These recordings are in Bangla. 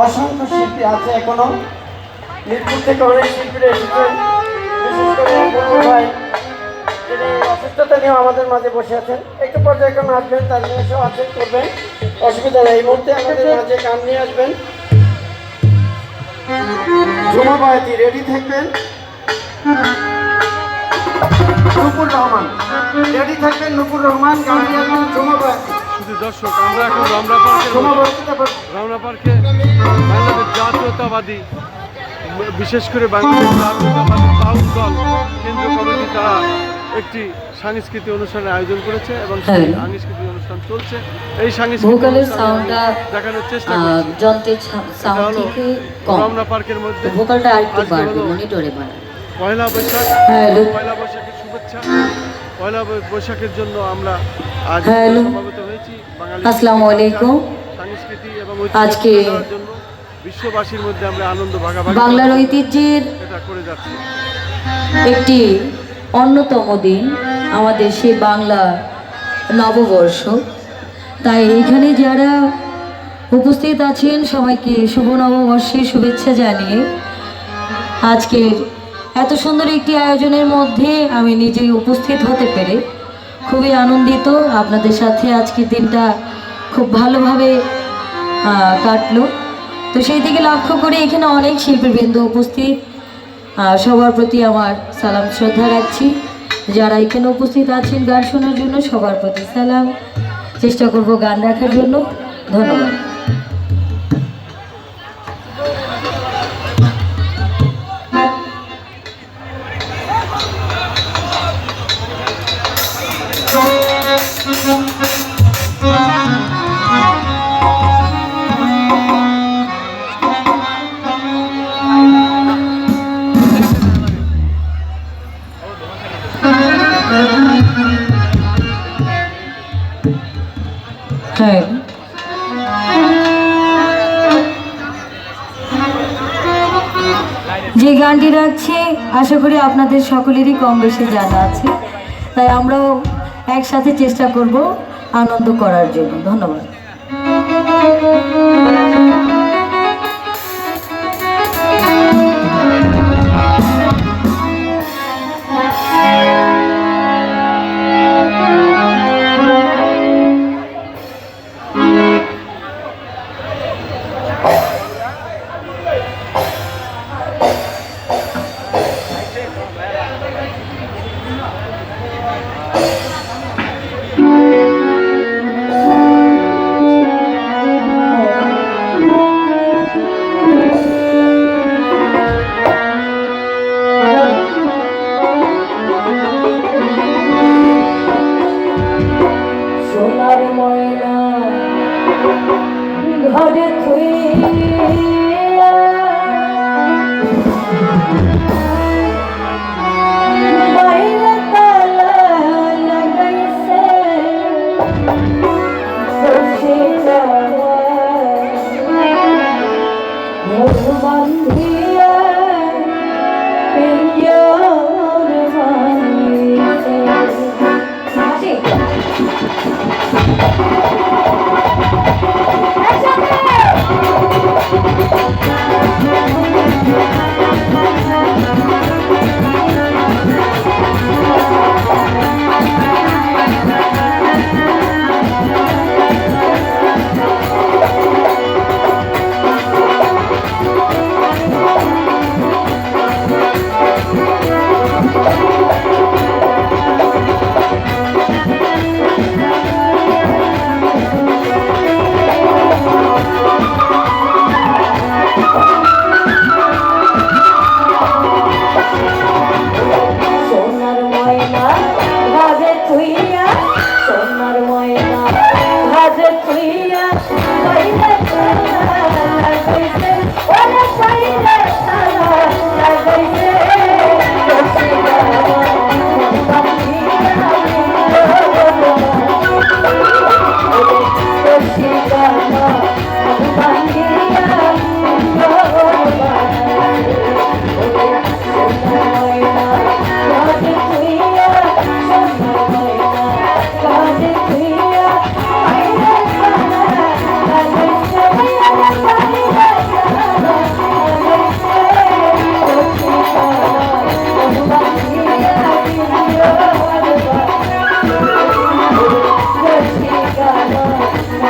অসংখ্য শিল্পী আছে এখনও। মিরপুর থেকে অনেক শিল্পীরা এসেছেন। বিশেষ করে ভাই, তিনি অসুস্থতা নিয়েও আমাদের মাঝে বসে আছেন। একটু পর্যায়ক্রমে আসবেন, তার নিয়ে এসেও আছেন, করবেন। অসুবিধা নেই। এই মুহূর্তে আমাদের মাঝে গান নিয়ে আসবেন। ঝুমা বয়াতি রেডি থাকবেন? নুপুর রহমান রেডি থাকবেন? নুপুর রহমান, গান নিয়ে আসবেন। ঝুমা বয়াতি শুধু দর্শক আমরা এখন রমনা পার্কের ঝুমা রমনা পার্কে বাংলাদেশ জাতীয়তাবাদী বিশেষ করে বাংলাদেশ জাতীয়তাবাদী বাউল দল কেন্দ্র কমিটি তারা একটি সাংস্কৃতিক অনুষ্ঠানের আয়োজন করেছে এবং সেই হ্যাঁ। সাংস্কৃতিক অনুষ্ঠান চলছে। এই সাংস্কৃতিক দেখানোর চেষ্টা করছি। রমনা পার্কের মধ্যে পয়লা বৈশাখ। পয়লা বৈশাখের শুভেচ্ছা। পয়লা বৈশাখের জন্য আমরা আজ হ্যালো। সমাবেত আসসালামু আলাইকুম। আজকে বিশ্ববাসীর মধ্যে আমরা আনন্দ ভাগাভাগি বাংলার ঐতিহ্যের একটি অন্যতম দিন আমাদের সে বাংলা নববর্ষ। তাই এখানে যারা উপস্থিত আছেন সবাইকে শুভ নববর্ষের শুভেচ্ছা জানিয়ে আজকের এত সুন্দর একটি আয়োজনের মধ্যে আমি নিজেই উপস্থিত হতে পেরে খুবই আনন্দিত। আপনাদের সাথে আজকের দিনটা খুব ভালোভাবে কাটল। তো সেই দিকে লক্ষ্য করে এখানে অনেক শিল্পীবৃন্দ উপস্থিত। সবার প্রতি আমার সালাম, শ্রদ্ধা রাখছি। যারা এখানে উপস্থিত আছেন গান শোনার জন্য, সবার প্রতি সালাম। চেষ্টা করব গান রাখার জন্য। ধন্যবাদ। হ্যাঁ। যে গানটি রাখছি, আশা করি আপনাদের সকলেরই কম বেশি জানা আছে। তাই আমরাও একসাথে চেষ্টা করব আনন্দ করার জন্য। ধন্যবাদ।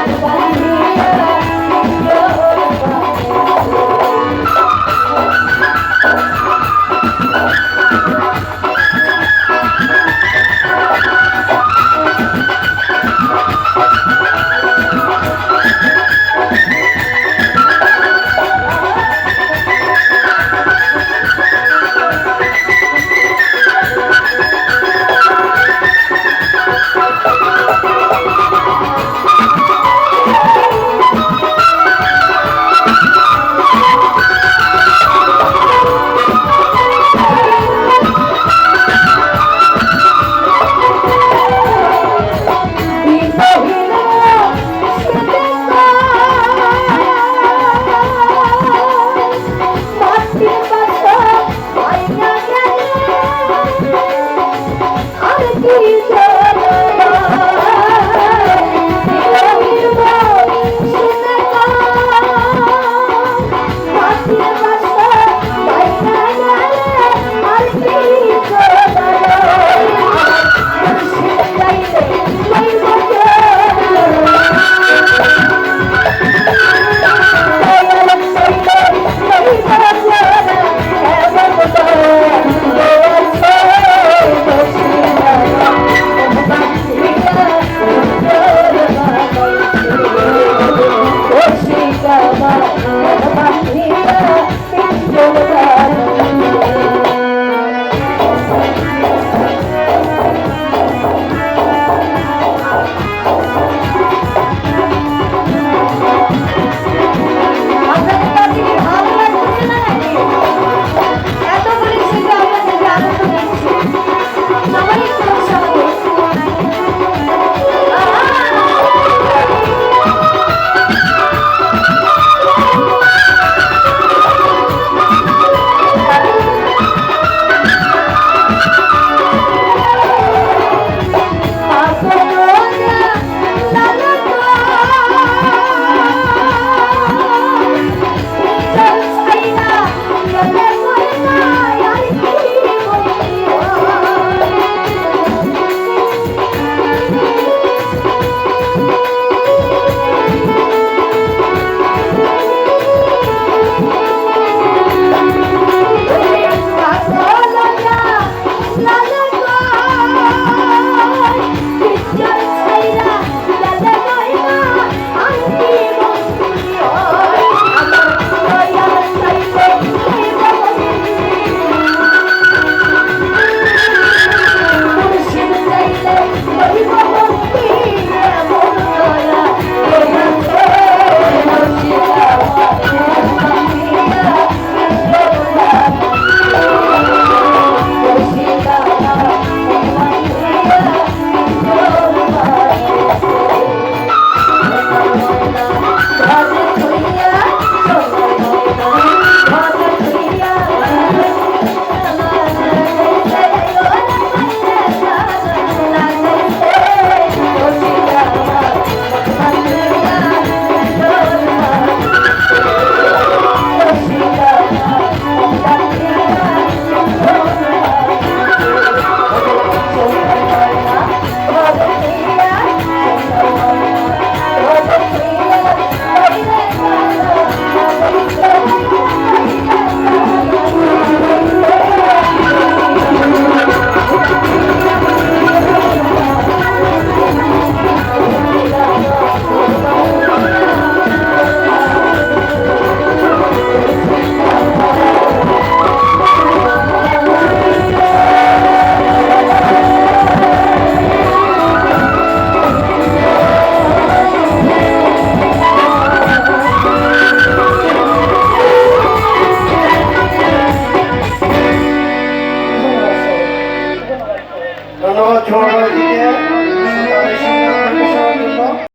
Bye.